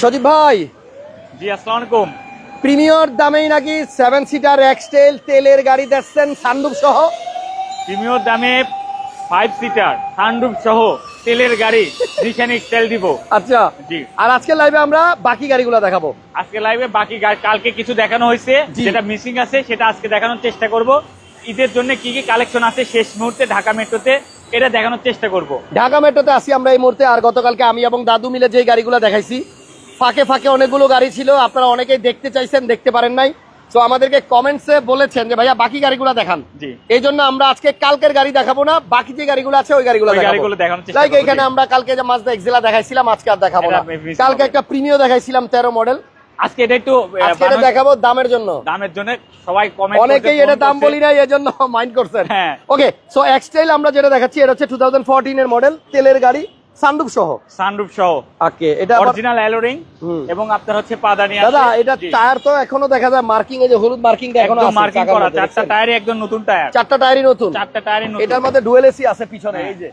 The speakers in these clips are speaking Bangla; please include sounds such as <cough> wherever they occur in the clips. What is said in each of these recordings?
সজীব ভাই জি আসসালামু আলাইকুম। প্রিমিয়র দামেই নাকি সেভেন সিটার এক্সটেল তেলের গাড়ি দেখছেন সানরুফ সহ? প্রিমিয়র দামে ফাইভ সিটার সানরুফ সহ তেলের গাড়ি রিখানিক তেল দিব। আচ্ছা জি। আর আজকে লাইভে আমরা বাকি গাড়িগুলো দেখাবো। আজকে লাইভে বাকি গাড়ি কালকে কিছু দেখানো হয়েছে যেটা মিসিং আছে সেটা আজকে দেখানোর চেষ্টা করব। ঈদের জন্য কি কি কালেকশন আছে শেষ মুহূর্তে ঢাকা মেট্রোতে এটা দেখানোর চেষ্টা করব। ঢাকা মেট্রোতে আসি আমরা এই মুহূর্তে আর গতকালকে আমি এবং দাদু মিলে যে গাড়িগুলো দেখাইছি ফাঁকে ফাঁকে অনেকগুলো গাড়ি ছিল আপনারা অনেকেই দেখতে চাইছেন দেখতে পারেন নাই। তো আমাদেরকে কমেন্টসে বলেছেন যে ভাইয়া বাকি গাড়িগুলো দেখান। এই জন্য আমরা আজকে কালকের গাড়ি দেখাবো না বাকি যে গাড়িগুলো আছে ওই গাড়িগুলো লাইক এখানে আমরা কালকে যে মাজদা এক্সেলা দেখাইছিলাম আজকে আর দেখাবো না। কালকে একটা প্রিমিয় দেখাইছিলাম তেরো মডেল আজকে এটা একটু এটা দেখাবো দামের জন্য। দামের জন্য সবাই কমেন্ট অনেকেই এটা দাম বলি এজন্য <laughs> মাইন্ড করছেন। ওকে সো এক্সটাইল আমরা যেটা দেখাচ্ছি এটা হচ্ছে টু থাউজেন্ড এর মডেল তেলের গাড়ি। সানরুফ সহ? সানরুফ সহ। ওকে এটা অরিজিনাল অ্যালোরিং এবং আপনার হচ্ছে পাদানি দাদা এটা টায়ার তো এখনও দেখা যায় মার্কিং এই যে হলুদ মার্কিংটা এখনও আছে মার্কিং করা চারটা দেখছেন? টায়ারে একদম নতুন টায়ার। চারটা টায়ারই নতুন? চারটা টায়ারই নতুন। এটার মধ্যে ডুয়েল এসি আছে পিছনে হ্যাঁ। এই যে।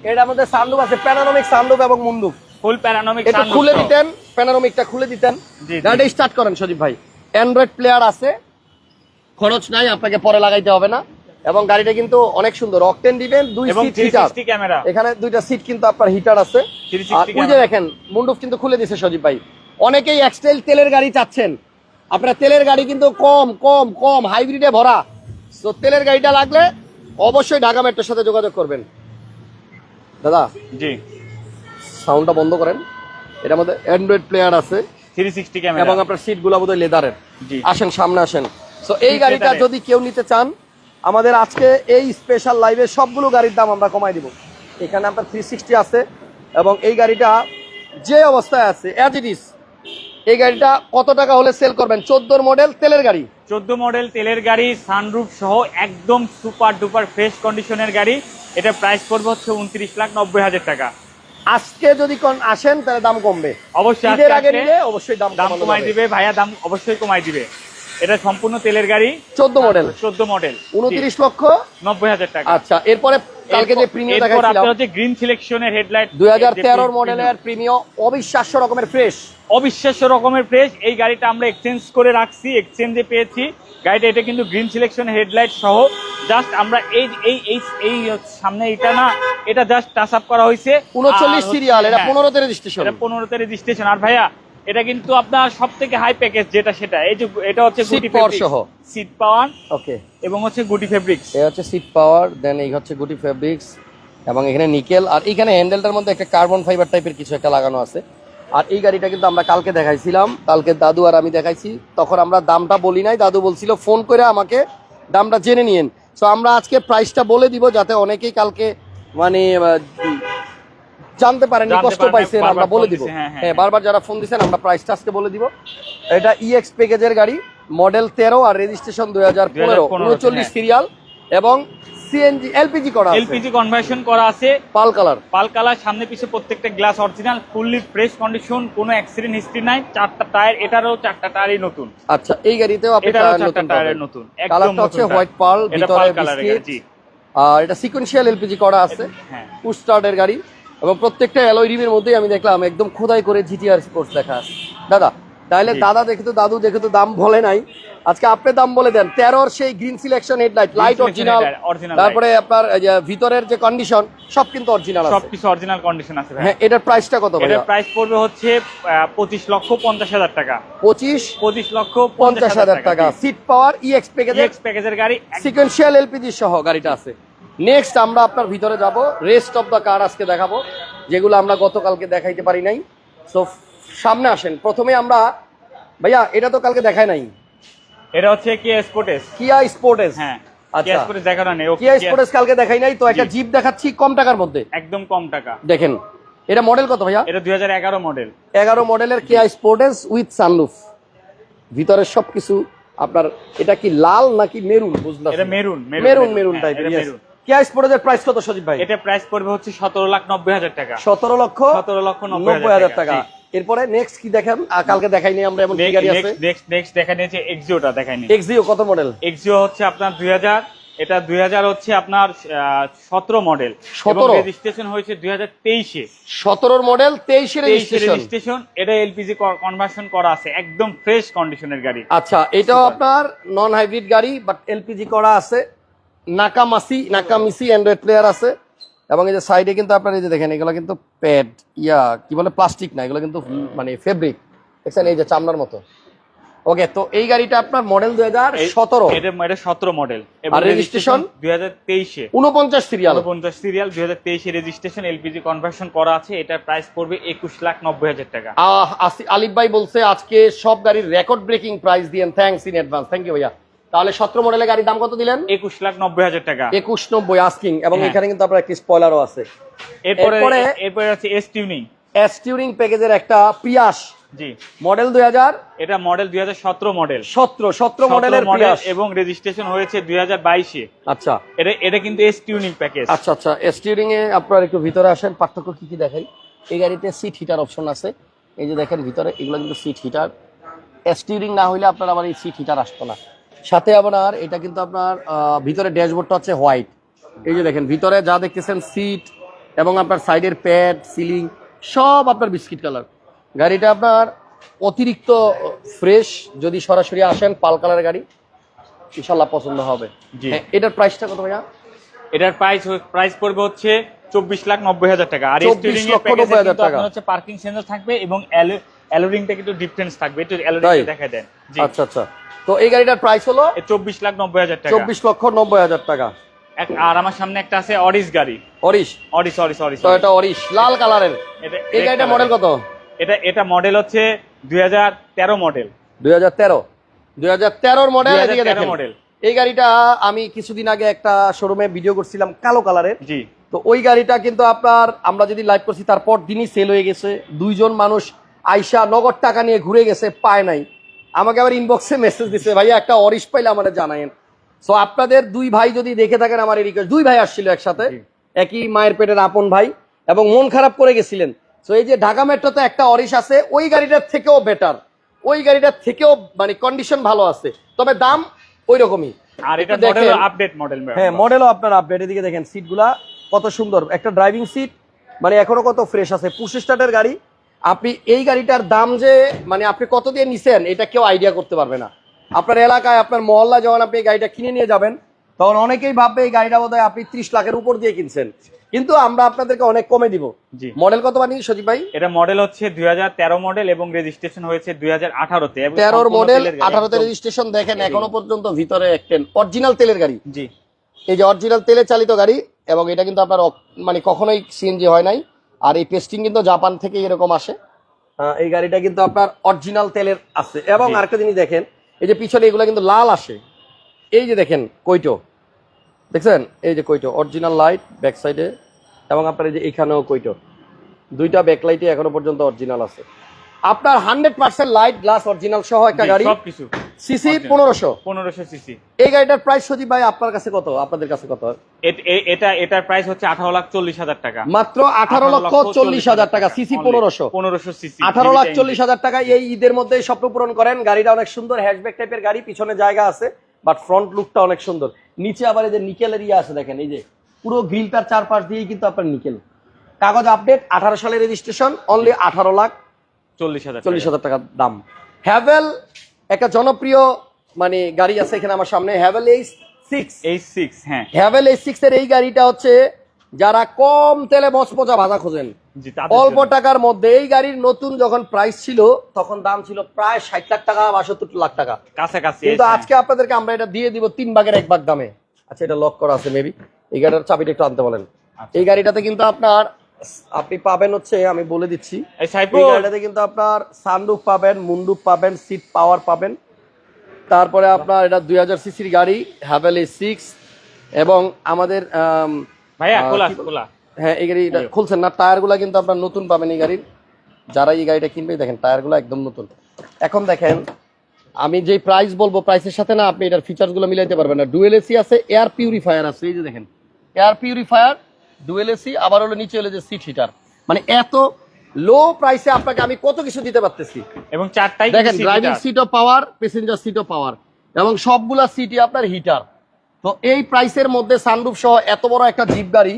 এটার মধ্যে সানরুফ আছে প্যানোরামিক সানরুফ এবং মুন্ডুফ ফুল প্যারানমিক এটা খুলে দিতেন প্যানোরামিকটা খুলে দিতেন। স্টার্ট করেন সজীব ভাই। অ্যান্ড্রয়েড প্লেয়ার আছে। খরচ নাই আপনাকে পরে লাগাইতে হবে না। এবং গাড়িটা কিন্তু অনেক সুন্দর। অকটেন দিবেন দুই সিট হিটার এখানে দুইটা সিট কিন্তু আপনার হিটার আছে। 360 আর ওই যে দেখেন মুন্ডুফ কিন্তু খুলে দিছে সজীব ভাই। অনেকেই এক্সটাইল তেলের গাড়ি চাচ্ছেন। আপনার তেলের গাড়ি কিন্তু কম কম কম হাইব্রিডে ভরা। তো তেলের গাড়িটা লাগলে অবশ্যই ঢাকা মেট্রোর সাথে যোগাযোগ করবেন। দাদা জি। সাউন্ডটা বন্ধ করেন। এটার মধ্যে অ্যান্ড্রয়েড প্লেয়ার আছে। 360 ক্যামেরা এবং আপনার সিটগুলা বোধহয় লেদারের জি। আসেন সামনে আসেন। তো এই গাড়িটা যদি কেউ নিতে চান আমাদের আজকে এই স্পেশাল লাইভে সবগুলো গাড়ির দাম আমরা কমাই দিব। এখানে আপনার থ্রি সিক্সটি আছে এবং এই গাড়িটা যে অবস্থায় আছে অ্যাজ ইট ইজ এই গাড়িটা কত টাকা হলে সেল করবেন? চোদ্দোর মডেল তেলের গাড়ি। 14 মডেল তেলের গাড়ি সানরুফ সহ একদম সুপার ডুপার ফ্রেশ কন্ডিশনের গাড়ি। এটা প্রাইস পড়বে হচ্ছে 29 লাখ 90 হাজার টাকা। আজকে যদি কোন- আসেন তাহলে দাম কমবে। অবশ্যই আগে নিলে অবশ্যই দাম দাম কমাই দিবে ভাইয়া দাম অবশ্যই কমাই দিবে। এটা সম্পূর্ণ তেলের গাড়ি। চোদ্দ মডেল 14 মডেল উনত্রিশ লক্ষ 90 হাজার টাকা। আচ্ছা এরপরে কালকে যে প্রিমিয়াম দেখাচ্ছিলাম হচ্ছে গ্রিন সিলেকশনের হেডলাইট দুই হাজার তেরোর মডেলের প্রিমিয়াম অবিশ্বাস্য রকমের ফ্রেশ অবিশ্বাস্য রকমের প্রেস এই গাড়িটা আমরা এক্সচেঞ্জ করে রাখছি এক্সচেঞ্জে পেয়েছি। গাড়িটা এটা কিন্তু গ্রিন সিলেকশন হেডলাইট সহ। জাস্ট আমরা এই এই এই এই সামনে এটা না এটা জাস্ট টাচ আপ করা হয়েছে। উনচল্লিশ আর হচ্ছে- সিরিয়াল এটা হ্যাঁ, পনেরোতে রেজিস্ট্রেশন এটা পনেরোতে রেজিস্ট্রেশন আর ভাইয়া এটা কিন্তু আপনার সব থেকে হাই প্যাকেজ যেটা সেটা। এই যে এটা হচ্ছে গুটি power সহ। সিট পাওয়ার ওকে এবং হচ্ছে গুটি ফেব্রিক্স এ হচ্ছে সিট পাওয়ার দেন এই হচ্ছে গুটি ফেব্রিক্স এবং এখানে নিকেল আর এখানে হ্যান্ডেলটার মধ্যে একটা কার্বন ফাইবার টাইপের কিছু একটা লাগানো আছে। আর এই গাড়িটা কিন্তু আমরা কালকে দেখাইছিলাম। কালকে দাদু আর আমি দেখাইছি। তখন আমরা দামটা বলি নাই। দাদু বলছিল ফোন করে আমাকে দামটা জেনে নিয়েন। সো আমরা আজকে প্রাইসটা বলে দিব যাতে অনেকেই কালকে মানে জানতে পারেন কষ্ট পাইছেন আমরা বলে দিব। হ্যাঁ, হ্যাঁ, হ্যাঁ হ্যাঁ। বারবার যারা ফোন দিচ্ছেন আমরা প্রাইসটা আজকে বলে দিব। এটা ইএক্স প্যাকেজের গাড়ি মডেল তেরো আর রেজিস্ট্রেশন দুই হাজার পনেরো 2015 উনচল্লিশ। সিরিয়াল এবং সিএনজি এলপিজি করা আছে। এলপিজি কনভার্সন করা আছে। পাল কালার পাল কালার সামনে পিছে প্রত্যেকটা glass original fully fresh condition কোনো অ্যাক্সিডেন্ট হিস্ট্রি নাই চারটা টায়ার এটারও চারটা টায়ারই নতুন। আচ্ছা এই গাড়িতেও আপনি টায়ার নতুন টায়ারের নতুন একদম কালারটা হচ্ছে হোয়াইট। পার্ল ভিতরে বিস্কিট আর এটা সিকোয়েন্সিয়াল এলপিজি করা আছে। হ্যাঁ। পুশ স্টার্টের গাড়ি। এবং প্রত্যেকটা অ্যালয় রিমের মধ্যেই আমি দেখলাম একদম খোদাই করে জিটিআর স্পোর্টস লেখা আছে। দাদা তাহলে দাদা দেখে তো দাদু দেখে তো দাম বলে নাই। আজকে আপনি দাম বলে দেন। তেরোর সেই green selection headlight light original তারপরে আপনার ভিতরের যে কন্ডিশন সব কিন্তু অরিজিনাল আছে। সবকিছু অরিজিনাল কন্ডিশন আছে হ্যাঁ এটার প্রাইসটা কত এটার প্রাইস পড়বে হচ্ছে পঁচিশ লক্ষ পঞ্চাশ হাজার টাকা। পঁচিশ পঁচিশ লক্ষ পঞ্চাশ হাজার টাকা সিট পাওয়ার ইএক্স প্যাকেজের এক্স প্যাকেজের গাড়ি সিকোয়েন্সিয়াল এলপিজি সহ গাড়িটা আছে। নেক্সট আমরা আপনার ভিতরে যাব। রেস্ট অফ দ্য কার আজকে দেখাবো যেগুলো আমরা গতকালকে দেখাইতে পারি নাই। সো সামনে আসেন। প্রথমে আমরা ভাইয়া এটা তো কালকে দেখায় নাই। এটা হচ্ছে কি স্পোর্টেস কিয়া স্পোর্টেস হ্যাঁ আচ্ছা। স্পোর্টেস দেখানো নেই। কিয়া স্পোর্টেস কালকে দেখাই নাই তো একটা জিপ দেখাচ্ছি কম টাকার মধ্যে। একদম কম টাকা। দেখেন এটা মডেল কত ভাইয়া? এটা দুই হাজার এগারো মডেল এগারো মডেলের কিয়া স্পোর্টেস উইথ সানরুফ ভিতরে সবকিছু আপনার এটা কি লাল নাকি মেরুন? বুঝলাম এটা মেরুন মেরুন মেরুন হ্যাঁ, টাইপের কিয়া প্রাইস কত সজীব ভাই? এটা প্রাইস পড়বে হচ্ছে সতেরো লাখ নব্বই হাজার টাকা। সতেরো লক্ষ সতেরো লক্ষ নব্বই হাজার টাকা। এরপরে নেক্সট কি দেখেন? কালকে দেখাইনি আমরা এমন কি গাড়ি আছে। নেক্সট নেক্সট দেখা নিয়েছে এক্সিওটা দেখা নিয়ে এক্সিও কত মডেল এক্সিও হচ্ছে আপনার দুই হাজার। এটা দুই হাজার হচ্ছে আপনার সতেরো মডেল 17 রেজিস্ট্রেশন হয়েছে দুই হাজার তেইশে। সতেরোর মডেল তেইশে রেজিস্ট্রেশন রেজিস্ট্রেশন এটা এলপিজি কনভার্সন করা আছে একদম ফ্রেশ কন্ডিশনের গাড়ি। আচ্ছা এটাও আপনার নন হাইব্রিড গাড়ি বাট এলপিজি করা আছে। নাকামাসি নাকামিসি অ্যান্ড্রয়েড প্লেয়ার আছে। এবং এই যে সাইডে কিন্তু আপনার এই যে দেখেন এগুলো কিন্তু প্যাড ইয়া কি বলে প্লাস্টিক না এগুলো কিন্তু মানে ফেব্রিক দেখছেন এই যে চামড়ার মতো। ওকে তো এই গাড়িটা আপনার মডেল দুই হাজার সতেরো। এটা সতেরো মডেল আর রেজিস্ট্রেশন দুই হাজার তেইশে। উনপঞ্চাশ সিরিয়াল পঞ্চাশ সিরিয়াল দুই হাজার তেইশে রেজিস্ট্রেশন এলপিজি কনভার্সন করা আছে। এটার প্রাইস পড়বে একুশ লাখ নব্বই হাজার টাকা। আলিফ ভাই বলছে আজকে সব গাড়ির রেকর্ড ব্রেকিং প্রাইস দিয়েন। Thanks in advance thank you ভাইয়া। তাহলে সতেরো মডেলের গাড়ির দাম কত দিলেন? একুশ লাখ নব্বই হাজার টাকা। একুশ নব্বই আস্কিং এবং হ্যাঁ। এখানে কিন্তু আপনার একটি স্পয়লারও আছে। এরপরে এরপরে- আছে এস টিউনিং এসটিউরিং প্যাকেজের একটা পিয়াস জি। মডেল দুই হাজার? এটা মডেল দুই হাজার সতেরো মডেল সতেরো সতেরো মডেলের মডেল এবং রেজিস্ট্রেশন হয়েছে দুই হাজার বাইশে। আচ্ছা। এটা এটা কিন্তু এস টিউনিং প্যাকেজ আচ্ছা আচ্ছা। স্টিয়ারিং এ আপনার একটু ভিতরে আসেন পার্থক্য কি কি দেখাই? এই গাড়িতে সিট হিটার অপশন আছে। এই যে দেখেন ভিতরে এগুলো কিন্তু সিট হিটার স্টিয়ারিং না হইলে আপনার আবার এই সিট হিটার আসতো না। সাথে আপনার এটা কিন্তু আপনার ভিতরে ড্যাশবোর্ডটা হচ্ছে হোয়াইট। এই যে দেখেন ভিতরে যা দেখতেছেন সিট এবং আপনার সাইডের প্যাড সিলিং সব আপনার বিস্কিট কালার। গাড়িটা আপনার অতিরিক্ত ফ্রেশ যদি সরাসরি আসেন পাল কালারের গাড়ি ইনশাল্লাহ পছন্দ হবে। জি। হ্যাঁ, এটার প্রাইসটা কত ভাইয়া? এটার প্রাইস প্রাইস পড়বে হচ্ছে চব্বিশ লাখ নব্বই হাজার টাকা। আর 24 স্টিয়ারিং এর লক্ষ প্যাকেজে 90 হাজার টাকা। আপনার হচ্ছে পার্কিং সেন্সর থাকবে এবং অ্যালোরিংটা কিন্তু ডিফারেন্স থাকবে। একটু তাই? অ্যালোরিং দেখা দেন আচ্ছা আচ্ছা। তো এই গাড়িটার প্রাইস হলো? চব্বিশ লাখ নব্বই হাজার টাকা। চব্বিশ লক্ষ নব্বই হাজার টাকা। আর আমার সামনে একটা আছে অরিস গাড়ি। অরিশ অরি সরি সরি তো এটা অরিশ লাল কালারের এই গাড়িটা মডেল কত? এটা এটা মডেল হচ্ছে দুই হাজার তেরো মডেল দুই হাজার তেরো। দুই হাজার তেরোর মডেল 2013 এদিকে দেখেন। মডেল। এই গাড়িটা আমি কিছুদিন আগে একটা শোরুমে ভিডিও করছিলাম কালো কালারের জি। তো ওই গাড়িটা কিন্তু আপনার আমরা যদি লাইভ করছি তারপর দিনই সেল হয়ে গেছে। দুইজন মানুষ আইসা নগদ টাকা নিয়ে ঘুরে গেছে পায় নাই। আমাকে আবার ইনবক্সে মেসেজ দিছে ভাইয়া একটা অরিশ পাইলে আমাদের জানায়েন। সো আপনাদের দুই ভাই যদি দেখে থাকেন আমার রিকোয়েস্ট দুই ভাই আসছিল একসাথে একই মায়ের পেটের আপন ভাই এবং মন খারাপ করে গেছিলেন। সো এই যে ঢাকা মেট্রোতে একটা অরিশ আছে ওই গাড়িটার থেকেও বেটার ওই গাড়িটার থেকেও মানে কন্ডিশন ভালো আছে। তবে দাম ওই রকমই আর এটা মডেল। আপডেট মডেল হ্যাঁ মডেলও আপনার আপডেট এদিকে দেখেন সিটগুলা কত সুন্দর। একটা ড্রাইভিং সিট মানে এখনও কত ফ্রেশ আছে। পুশ স্টার্টের গাড়ি আপনি এই গাড়িটার দাম যে মানে আপনি কত দিয়ে নিছেন এটা কেউ আইডিয়া করতে পারবে না। আপনার এলাকায় আপনার মহল্লা যখন আপনি গাড়িটা কিনে নিয়ে যাবেন তখন অনেকেই ভাববে এই গাড়িটা বোধহয় আপনি ত্রিশ লাখের উপর দিয়ে কিনছেন। কিন্তু আমরা আপনাদেরকে অনেক কমে দিব। জি। মডেল কত বানিয়ে সজীব ভাই? এটা মডেল হচ্ছে দুই হাজার তেরো মডেল এবং রেজিস্ট্রেশন হয়েছে দুই হাজার আঠারোতে। তেরোর মডেল আঠারোতে রেজিস্ট্রেশন দেখেন এখনও পর্যন্ত ভিতরে একটেন অরিজিনাল তেলের গাড়ি। জি। এই যে অরিজিনাল তেলে চালিত গাড়ি এবং এটা কিন্তু আপনার মানে কখনোই সিএনজি হয় নাই। আর এই পেস্টিং কিন্তু জাপান থেকে এরকম আসে। এই গাড়িটা কিন্তু আপনার অরিজিনাল তেলের আছে। এবং। আরেকটা জিনিস দেখেন এই যে পিছনে এগুলো কিন্তু লাল আসে। এই যে দেখেন কইটো। দেখছেন? এই যে কইটো অরিজিনাল লাইট ব্যাক সাইডে এবং আপনার এই যে এখানেও কইটো। দুইটা ব্যাকলাইটে এখনও পর্যন্ত অরিজিনাল আছে। আপনার hundred percent light glass original সহ একটা গাড়ি। সবকিছু। সিসি পনেরোশো। পনেরোশো সিসি। এই গাড়িটার প্রাইস সজীব ভাই আপনার কাছে কত? আপনাদের কাছে কত? এটা এটার প্রাইস হচ্ছে আঠারো লাখ চল্লিশ হাজার টাকা। মাত্র আঠারো লক্ষ চল্লিশ হাজার টাকা সিসি পনেরোশো। পনেরোশো সিসি আঠারো লাখ চল্লিশ হাজার টাকা এই ঈদের মধ্যে স্বপ্ন পূরণ করেন। গাড়িটা অনেক সুন্দর হ্যাশব্যাক টাইপের গাড়ি পিছনে জায়গা আছে বাট ফ্রন্ট লুকটা অনেক সুন্দর। নিচে আবার এই যে নিকেলের ইয়ে আছে দেখেন এই যে পুরো গ্রিলটার চারপাশ দিয়েই কিন্তু আপনার নিকেল কাগজ আপডেট আঠারো সালের রেজিস্ট্রেশন অনলি আঠারো লাখ চল্লিশ হাজার চল্লিশ হাজার টাকার দাম। হ্যাভেল একটা জনপ্রিয় মানে গাড়ি আছে এখানে আমার সামনে হ্যাভেল এই সিক্স এই সিক্স হ্যাঁ। হ্যাভেল এই সিক্স এর এই গাড়িটা হচ্ছে যারা কম তেলে মচমচা ভাজা খোঁজেন। অল্প টাকার মধ্যে এই গাড়ির নতুন যখন প্রাইস ছিল তখন দাম ছিল প্রায় ষাট লাখ টাকা বা সত্তর লাখ টাকা। কাছাকাছি কিন্তু। আজকে আপনাদেরকে আমরা এটা দিয়ে দিব তিন ভাগের এক ভাগ দামে। আচ্ছা এটা লক করা আছে মেবি এই গাড়িটার চাবিটা একটু আনতে বলেন। আচ্ছা। এই গাড়িটাতে কিন্তু আপনার আপনি পাবেন হচ্ছে আমি বলে দিচ্ছি। গাড়িটাতে কিন্তু আপনার সানরুফ পাবেন মুন্ডুপ পাবেন সিট পাওয়ার পাবেন। তারপরে আপনার এটা দুই হাজার সিসির গাড়ি হ্যাভেল সিক্স এবং আমাদের হ্যাঁ এই আইয়ো। খুলছেন না টায়ারগুলো কিন্তু আপনার নতুন পাবেন এই গাড়ির। যারা এই গাড়িটা কিনবে দেখেন টায়ারগুলো একদম নতুন। এখন দেখেন আমি যে প্রাইস বলব প্রাইসের সাথে না আপনি এটার ফিচার্সগুলো মিলাইতে পারবেন না। ডুয়েল এসি আছে এয়ার পিউরিফায়ার আছে এই যে দেখেন। এয়ার পিউরিফায়ার ডুয়েল এসি আবার হলো নিচে হলো যে সিট হিটার মানে এত লো প্রাইসে আপনাকে আমি কত কিছু দিতে পারতেছি। এবং চারটাই দেখেন ড্রাইভিং সিটও পাওয়ার প্যাসেঞ্জার সিট সিটও পাওয়ার এবং সবগুলা সিটই আপনার হিটার তো এই প্রাইসের মধ্যে সানরুফ সহ এত বড় একটা জিপ গাড়ি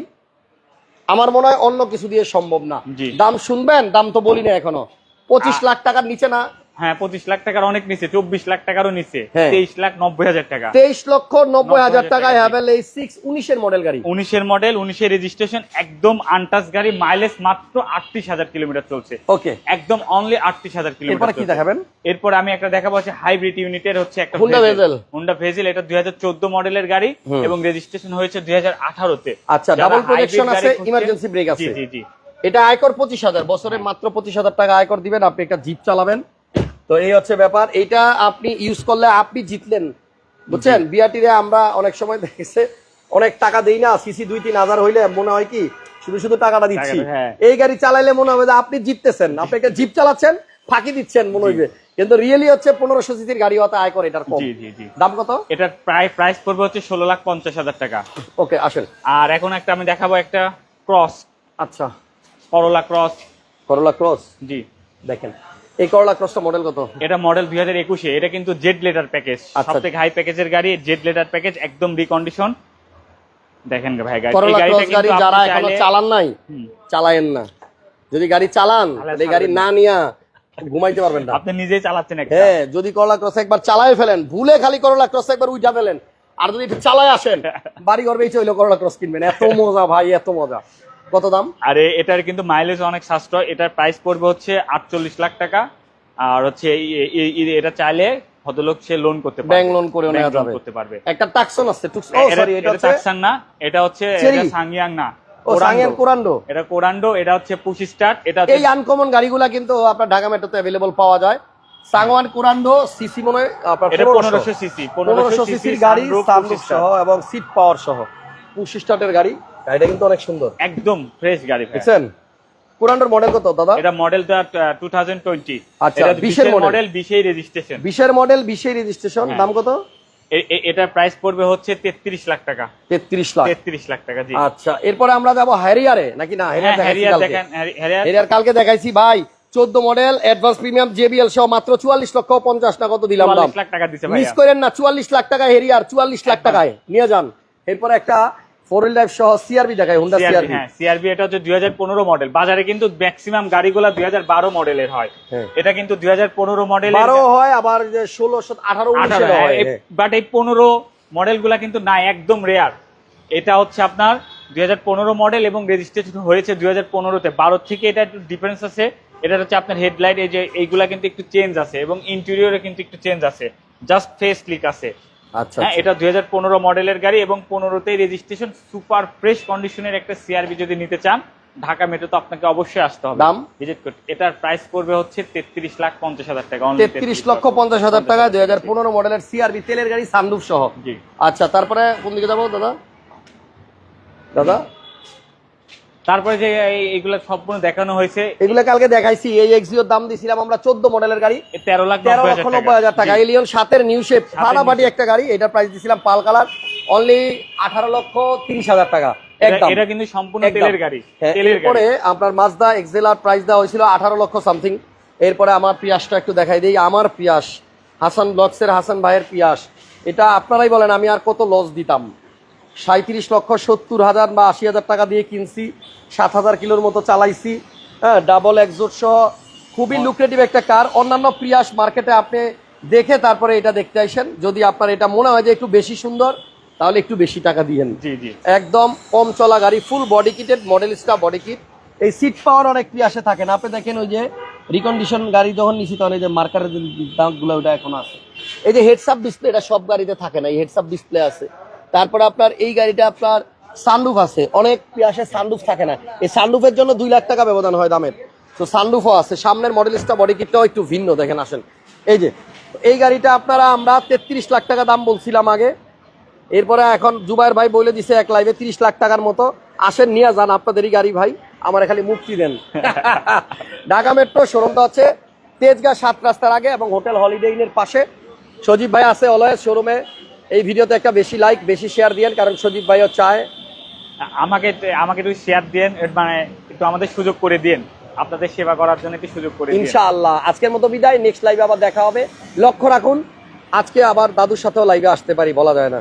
আমার মনে হয় অন্য কিছু দিয়ে সম্ভব না। দাম শুনবেন? দাম তো বলি না এখনও। পঁচিশ লাখ টাকার নিচে না হ্যাঁ পঁচিশ লাখ টাকার অনেক নিচে চব্বিশ লাখ টাকারও নিচে হ্যাঁ। তেইশ লাখ নব্বই হাজার টাকা। তেইশ লক্ষ নব্বই হাজার টাকায় টাকা। হ্যাভেল এই সিক্স উনিশের মডেল গাড়ি। উনিশের মডেল উনিশের রেজিস্ট্রেশন একদম আনটাচ গাড়ি মাইলেজ মাত্র আটত্রিশ হাজার কিলোমিটার চলছে। ওকে একদম অনলি আটত্রিশ হাজার কিলোমিটার কি দেখাবেন? এরপর আমি একটা দেখাবো হচ্ছে হাইব্রিড ইউনিটের হচ্ছে একটা Honda Vezel। হুন্ডা ভেজেল এটা দুই হাজার চোদ্দ মডেলের গাড়ি এবং রেজিস্ট্রেশন হয়েছে দুই হাজার আঠারোতে। আচ্ছা ডাবল প্রোটেকশন আছে ইমার্জেন্সি ব্রেক আছে জি জি জি। এটা আয়কর পঁচিশ হাজার বছরে মাত্র পঁচিশ হাজার টাকা আয়কর দিবেন আপনি একটা জিপ চালাবেন। তো এই হচ্ছে ব্যাপার। এটা আপনি ইউজ করলে আপনি জিতলেন। বুঝছেন? বিআরটিতে আমরা অনেক সময় দেখেছে অনেক টাকা দেই না সিসি দুই তিন হাজার হইলে মনে হয় কি শুধু শুধু টাকাটা দিচ্ছি। হ্যাঁ। এই গাড়ি চালাইলে মনে হবে যে আপনি জিততেছেন। আপনি একটা জিপ চালাচ্ছেন ফাঁকি দিচ্ছেন মনে হইবে। কিন্তু রিয়েলি হচ্ছে পনেরোশো সিসির গাড়ি হতে আয় করে এটার কম। দাম কত? এটার প্রায় প্রাইস পড়বে হচ্ছে ষোলো লাখ পঞ্চাশ হাজার টাকা। ওকে আসেন। আর এখন একটা আমি দেখাবো একটা ক্রস আচ্ছা। করোলা ক্রস করোলা ক্রস জি। দেখেন। এই করোলা ক্রসটা মডেল কত? এটা মডেল দুই হাজার একুশে। এটা কিন্তু জেড লেটার প্যাকেজ। সব থেকে হাই প্যাকেজের গাড়ি জেড লেটার প্যাকেজ একদম রিকন্ডিশন দেখেন ভাই গাড়ি যারা এখনও চালান নাই চালায়েন না। যদি গাড়ি চালান এই গাড়ি না। নিয়া ঘুমাইতে পারবেন না। আপনি নিজেই চালাচ্ছেন হ্যাঁ যদি করলা ক্রস একবার চালায় ফেলেন ভুলে খালি করলা ক্রস একবার উঠা ফেলেন। আর যদি চালায় আসেন বাড়ি ঘর বেঁচে হইল করলা ক্রস কিনবেন। এত মজা ভাই এত মজা। কত দাম? আর এটার কিন্তু মাইলেজ অনেক সাশ্রয় এটার প্রাইস পড়বে হচ্ছে আটচল্লিশ লাখ টাকা। আর হচ্ছে এটা চাইলে ভদ্রলোক সে লোন করতে পারবে। ব্যাংক লোন করে নেওয়া যাবে। করতে পারবে। একটা টাকসন আছে ও সরি এটা টাকসান না এটা হচ্ছে এটা সাংয়াং না। কোরান্ডো এটা কোরান্ডো এটা হচ্ছে পুশি স্টার্ট এটা এই আনকমন গাড়িগুলা কিন্তু আপনার ঢাকা মেট্রোতে অ্যাভেলেবল পাওয়া যায়। সাংওয়ান কোরান্ডো সিসি মনে পনেরোশো পনেরোশো সিসি পনেরোশো সিসির গাড়ি সানরুফ সহ এবং সিট পাওয়ার সহ। পুশ স্টার্টের গাড়ি। গাড়িটা কিন্তু অনেক সুন্দর। একদম ফ্রেশ গাড়ি। দেখছেন? কোরান্ডোর মডেল কত দাদা? এটা মডেল টু থাউজেন্ড আচ্ছা, 20 এর বিশের model। মডেল বিশেই রেজিস্ট্রেশন বিশের মডেল বিশের রেজিস্ট্রেশন। দাম কত? এটার প্রাইস পড়বে হচ্ছে তেত্রিশ লাখ টাকা। তেত্রিশ লাখ। তেত্রিশ লাখ টাকা জি। আচ্ছা এরপরে আমরা যাব হ্যারিয়ারে নাকি না? হ্যাঁ হ্যারিয়ার হ্যারিয়ার দেখাইছি দেখেন হ্যারিয়ার। হ্যারিয়ার কালকে দেখাইছি ভাই চোদ্দ মডেল অ্যাডভান্স প্রিমিয়াম জেবিএল সহ মাত্র চুয়াল্লিশ লক্ষ পঞ্চাশ না কত দিলাম দাম? চুয়াল্লিশ লাখ টাকা দিছে ভাই মিস করেন না চুয়াল্লিশ লাখ টাকা হেরিয়ার চুয়াল্লিশ লাখ টাকায়। নিয়ে যান। এরপরে একটা ফোর হুইল ড্রাইভ সহ সিআরবি দেখায় হুন্ডা সিআরবি হ্যাঁ সিআরবি এটা হচ্ছে দুই হাজার পনেরো মডেল বাজারে কিন্তু ম্যাক্সিমাম গাড়িগুলা দুই হাজার বারো মডেলের হয়। হ্যাঁ। এটা কিন্তু দুই হাজার পনেরো মডেল বারো হয় আবার যে ষোলো আঠারো উনিশের হয় হ্যাঁ। বাট এই পনেরো মডেলগুলা কিন্তু নাই একদম রেয়ার এটা হচ্ছে আপনার দুই হাজার পনেরো মডেল এবং রেজিস্ট্রেশন হয়েছে দুই হাজার পনেরোতে। বারো থেকে এটা একটু ডিফারেন্স আছে। এটা হচ্ছে আপনার হেডলাইট এই যে এইগুলা কিন্তু একটু চেঞ্জ আছে এবং ইন্টেরিয়রে কিন্তু একটু চেঞ্জ আছে। জাস্ট ফেস লিক আছে। আচ্ছা হ্যাঁ এটা দুই মডেলের গাড়ি এবং পনেরোতেই রেজিস্ট্রেশন সুপার ফ্রেশ কন্ডিশনের একটা সিআরবি যদি নিতে চান ঢাকা মেট্রো তো আপনাকে অবশ্যই আসতে হবে। দাম? ভিজিট করতে। এটার প্রাইস পড়বে হচ্ছে তেত্রিশ লাখ পঞ্চাশ হাজার টাকা তেত্রিশ লক্ষ পঞ্চাশ হাজার টাকা দুই হাজার পনেরো মডেলের সিআরবি তেলের গাড়ি সানরুফ সহ। জি। আচ্ছা তারপরে কোন দিকে যাব দাদা? দাদা? তারপরে যে এই- এইগুলা সম্পূর্ণ দেখানো হয়েছে এগুলো কালকে দেখাইছি এই এক্সিওর দাম দিছিলাম আমরা চোদ্দ মডেলের গাড়ি। এ তেরো লাখ তেরো নব্বই লক্ষ হাজার নব্বই হাজার টাকা। এলিয়ন সাতের নিউ শেপ ফাটাফাটি একটা গাড়ি এটার প্রাইস দিছিলাম পাল কালার অনলি আঠারো লক্ষ তিরিশ হাজার টাকা একদম। এটা কিন্তু সম্পূর্ণ তেলের গাড়ি হ্যাঁ, তেলের এরপরে গাড়ি আপনার মাজদা এক্সেলার প্রাইস দেওয়া হয়েছিল আঠারো লক্ষ সামথিং এরপরে আমার পিয়াসটা একটু দেখাই দিই আমার পিয়াস হাসান ব্লগসের হাসান ভাইয়ের পিয়াস। এটা আপনারাই বলেন আমি আর কত লস দিতাম। সাঁত্রিশ লক্ষ সত্তর হাজার বা আশি হাজার টাকা দিয়ে কিনছি সাত হাজার কিলোর মতো চালাইছি। হ্যাঁ ডাবল এক্সোট সহ খুবই লুক্রেটিভ একটা কার অন্যান্য প্রিয়াস মার্কেটে আপনি দেখে তারপরে এটা দেখতে আসেন। যদি আপনার এটা মনে হয় যে একটু বেশি সুন্দর তাহলে একটু বেশি টাকা দিয়েন। জি জি। একদম কম চলা গাড়ি full body kitted model star body kit এই সিট পাওয়ার অনেক প্রিয়াসে থাকে না। আপনি দেখেন ওই যে রিকন্ডিশন গাড়ি যখন নিছি তখন এই যে মার্কারের যে দাগগুলো ওটা এখন আছে। এই যে হেডসআপ ডিসপ্লে এটা সব গাড়িতে থাকে না। এই হেডসআপ ডিসপ্লে আছে। তারপরে আপনার এই গাড়িটা আপনার সানরুফ আছে। অনেক প্রিয়াসে সানরুফ থাকে না। এই সানরুফের জন্য দুই লাখ টাকা ব্যবধান হয় দামের। তো সানরুফও আছে। সামনের মডেল স্টার বডি কিটটাও একটু ভিন্ন, দেখেন আসেন। এই যে, এই গাড়িটা আপনারা আমরা তেত্রিশ লাখ টাকা দাম বলছিলাম আগে। এরপরে এখন জুবাইর ভাই বলে দিছে এক লাইভে তিরিশ লাখ টাকার মতো। আসেন, নিয়ে যান আপনাদেরই গাড়ি ভাই। আমার খালি মুক্তি দেন। <laughs> ঢাকা মেট্রো শোরুমটা হচ্ছে তেজগাঁ সাত রাস্তার আগে এবং হোটেল হলিডে ইনের পাশে। সজীব ভাই আছে অলয়েজ শোরুমে। এই ভিডিওতে একটা বেশি লাইক বেশি শেয়ার দিয়েন কারণ সজীব ভাইও চায়। আমাকে আমাকে একটু শেয়ার দিয়েন মানে একটু আমাদের সুযোগ করে দিন আপনাদের সেবা করার জন্য একটু সুযোগ করে ইনশাআল্লাহ। আজকের মতো বিদায়। নেক্সট লাইভে আবার দেখা হবে। লক্ষ্য রাখুন আজকে আবার দাদুর সাথেও লাইভে আসতে পারি বলা যায় না।